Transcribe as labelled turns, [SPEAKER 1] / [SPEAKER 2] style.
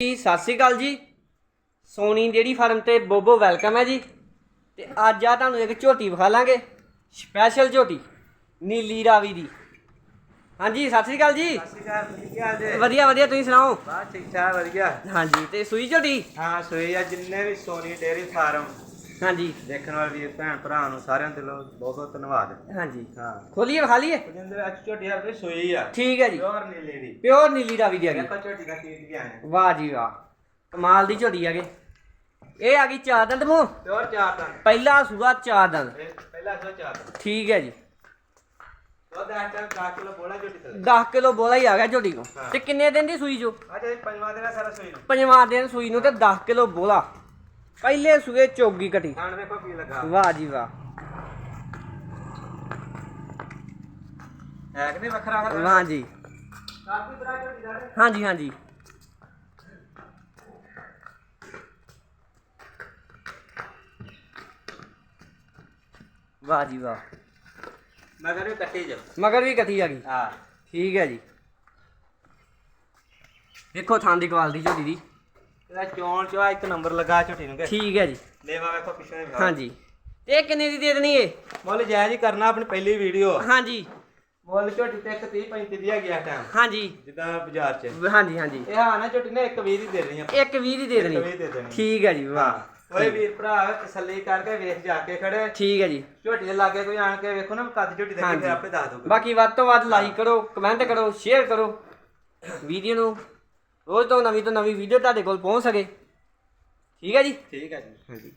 [SPEAKER 1] ਜੀ ਸਤਿ ਸ੍ਰੀ ਅਕਾਲ ਜੀ। Soni dairy farm ਤੇ ਬੋਬੋ ਵੈਲਕਮ ਹੈ ਜੀ। ਤੇ ਅੱਜ ਆ ਤੁਹਾਨੂੰ ਇੱਕ ਝੋਟੀ ਵਿਖਾ ਲਾਂਗੇ ਸਪੈਸ਼ਲ ਝੋਟੀ ਨੀਲੀ ਰਾਵੀ ਦੀ। ਹਾਂਜੀ ਸਤਿ ਸ੍ਰੀ ਅਕਾਲ ਜੀ।
[SPEAKER 2] ਸਤਿ ਸ਼੍ਰੀ ਅਕਾਲ ਤੁਸੀਂ ਕੀ ਹਾਲ ਜੇ?
[SPEAKER 1] ਵਧੀਆ ਵਧੀਆ ਤੁਸੀਂ ਸੁਣਾਓ?
[SPEAKER 2] ਬਸ ਠੀਕ ਠਾਕ ਵਧੀਆ।
[SPEAKER 1] ਹਾਂਜੀ ਤੇ ਸੂਈ ਝੋਟੀ?
[SPEAKER 2] ਹਾਂ ਸੋਈ ਆ ਜਿੰਨੇ ਵੀ ਸੋਨੀ ਡੇਅਰੀ ਫਾਰਮ।
[SPEAKER 1] ਹਾਂਜੀ।
[SPEAKER 2] ਦੇਖਣ ਵਾਲੇ ਵੀਰ ਭੈਣ ਭਰਾ ਨੂੰ ਸਾਰਿਆਂ ਦਿਲੋਂ ਬਹੁਤ ਬਹੁਤ ਧੰਨਵਾਦ।
[SPEAKER 1] ਹਾਂਜੀ।
[SPEAKER 2] ਹਾਂ।
[SPEAKER 1] ਖੋਲੀਏ ਵਿਖਾ ਲਈਏ?
[SPEAKER 2] ਜਿੰਦੇ ਅੱਜ ਝੋਟੀ ਆ ਵੀ ਸੋਈ ਆ।
[SPEAKER 1] ਠੀਕ ਹੈ ਜੀ।
[SPEAKER 2] ਪਿਓਰ ਨੀਲੀ ਦੀ।
[SPEAKER 1] ਪਿਓਰ ਨੀਲੀ ਰਾਵੀ ਦੀ ਆ ਗਈ
[SPEAKER 2] ਝੋਟੀ ਦਾ ਕੀ ਗਿਆ ਹੈ
[SPEAKER 1] ਵਾਹ ਜੀ ਵਾਹ। ਕਮਾਲ ਦੀ ਝੋਟੀ ਆ ਗਈ ਇਹ ਆ ਗਈ ਚਾਰ ਦੰਦ ਮੂੰਹ।
[SPEAKER 2] ਪਿਓਰ ਚਾਰ ਤਾਂ
[SPEAKER 1] ਪਹਿਲਾ ਸੂਆ ਚਾਰ ਦੰਦ।
[SPEAKER 2] ਪਹਿਲਾ ਸੋ ਚਾਰ ਤਾਂ
[SPEAKER 1] ਠੀਕ ਹੈ ਜੀ।
[SPEAKER 2] ਉਹ ਦਾ ਟਾਈਮ 10 ਕਿਲੋ ਬੋਲਾ ਝੋਟੀ ਤੇ।
[SPEAKER 1] 10 ਕਿਲੋ ਬੋਲਾ ਹੀ ਆ ਗਿਆ ਝੋਟੀ ਨੂੰ। ਤੇ ਕਿੰਨੇ ਦਿਨ ਦੀ ਸੂਈ ਜੋ?
[SPEAKER 2] ਪੰਜਵਾਂ ਦਿਨ ਸਾਰਾ ਸੋਈ ਨੂੰ।
[SPEAKER 1] ਪੰਜਵਾਂ ਦਿਨ ਸੂਈ ਨੂੰ ਤੇ 10 ਕਿਲੋ ਬੋਲਾ। ਪਹਿਲੇ ਸੂਏ ਚੋਗੀ ਕਟੀ
[SPEAKER 2] ਖਾਣ ਵੇਖੋ ਕੀ ਲੱਗਾ।
[SPEAKER 1] ਵਾਹ ਜੀ ਵਾਹ।
[SPEAKER 2] ਹੈ ਕਿ ਨਹੀਂ ਵੱਖਰਾ ਹੈ
[SPEAKER 1] ਵਾਹ ਜੀ।
[SPEAKER 2] ਕਾਫੀ ਤਰ੍ਹਾਂ ਝੋਟੀ ਦਾ ਹੈ।
[SPEAKER 1] ਹਾਂਜੀ ਹਾਂਜੀ। ਵਾਹ ਜੀ ਵਾਹ।
[SPEAKER 2] ਮਗਰ ਵੀ ਕੱਟੀ ਜਾ
[SPEAKER 1] ਮਗਰ ਵੀ ਕਥੀ ਆ ਗਈ।
[SPEAKER 2] ਹਾਂ।
[SPEAKER 1] ਠੀਕ ਹੈ ਜੀ। ਦੇਖੋ ਥਾਂ ਦੀ ਕੁਆਲਿਟੀ ਝੋਟੀ ਦੀ।
[SPEAKER 2] ਇਹਦਾ ਚੋਣ ਚਵਾ ਇੱਕ ਨੰਬਰ ਲੱਗਾ ਝੋਟੀ ਨੂੰ ਕਿ।
[SPEAKER 1] ਠੀਕ ਹੈ ਜੀ।
[SPEAKER 2] ਲੇਵਾ ਵੇਖੋ ਪਿੱਛੇ ਦੇ
[SPEAKER 1] ਹਾਂਜੀ। ਤੇ ਇਹ ਕਿੰਨੇ ਦੀ ਦੇ ਦੇਣੀ ਏ?
[SPEAKER 2] ਮੁੱਲ ਜਾਇਜ਼ ਹੀ ਕਰਨਾ ਆਪਣੀ ਪਹਿਲੀ ਵੀਡੀਓ।
[SPEAKER 1] ਹਾਂਜੀ।
[SPEAKER 2] ਮੁੱਲ ਝੋਟੀ ਤੇ ਇੱਕ 30 35 ਦੀ ਹੈਗੀ ਆ ਟਾਈਮ
[SPEAKER 1] ਹਾਂਜੀ।
[SPEAKER 2] ਜਿੱਦਾਂ ਬਾਜ਼ਾਰ 'ਚ।
[SPEAKER 1] ਹਾਂਜੀ ਹਾਂਜੀ।
[SPEAKER 2] ਇਹ ਹਾਂ ਨਾ ਝੋਟੀ ਨੇ ਇੱਕ 20 ਦੀ ਦੇ ਦੇਣੀ ਆ।
[SPEAKER 1] ਇੱਕ 20 ਦੀ ਦੇ
[SPEAKER 2] ਇੱਕ ਵੀਹ
[SPEAKER 1] ਦੇਣੀ
[SPEAKER 2] ਦੇ ਦੇਣੀ।
[SPEAKER 1] ਠੀਕ ਹੈ ਜੀ ਵਾਹ।
[SPEAKER 2] ਕੋਈ ਵੀਰ ਭਰਾ ਤਸੱਲੀ ਕਰਕੇ ਵੇਖ ਜਾ ਕੇ ਖੜੇ।
[SPEAKER 1] ਠੀਕ ਹੈ ਜੀ।
[SPEAKER 2] ਝੋਟੀ ਦੇ ਲਾਗੇ ਕੋਈ ਆਣ ਕੇ ਵੇਖੋ ਨਾ ਕੱਦ ਝੋਟੀ ਦਾ
[SPEAKER 1] ਹਾਂਜੀ।
[SPEAKER 2] ਫਿਰ ਆਪੇ ਦੱਸ ਦੂਗਾ
[SPEAKER 1] ਬਾਕੀ ਵੱਧ ਤੋਂ ਵੱਧ ਲਾਈਕ ਕਰੋ ਕਮੈਂਟ ਕਰੋ ਸ਼ੇਅਰ ਕਰੋ। ਵੀਡੀਓ ਨੂੰ ਰੋਜ਼ ਤੋਂ ਨਵੀਂ ਤੋਂ ਨਵੀਂ ਵੀਡੀਓ ਤੁਹਾਡੇ ਕੋਲ ਪਹੁੰਚ ਸਕੇ। ਠੀਕ ਹੈ ਜੀ?
[SPEAKER 2] ਠੀਕ ਹੈ ਜੀ।
[SPEAKER 1] ਹਾਂਜੀ।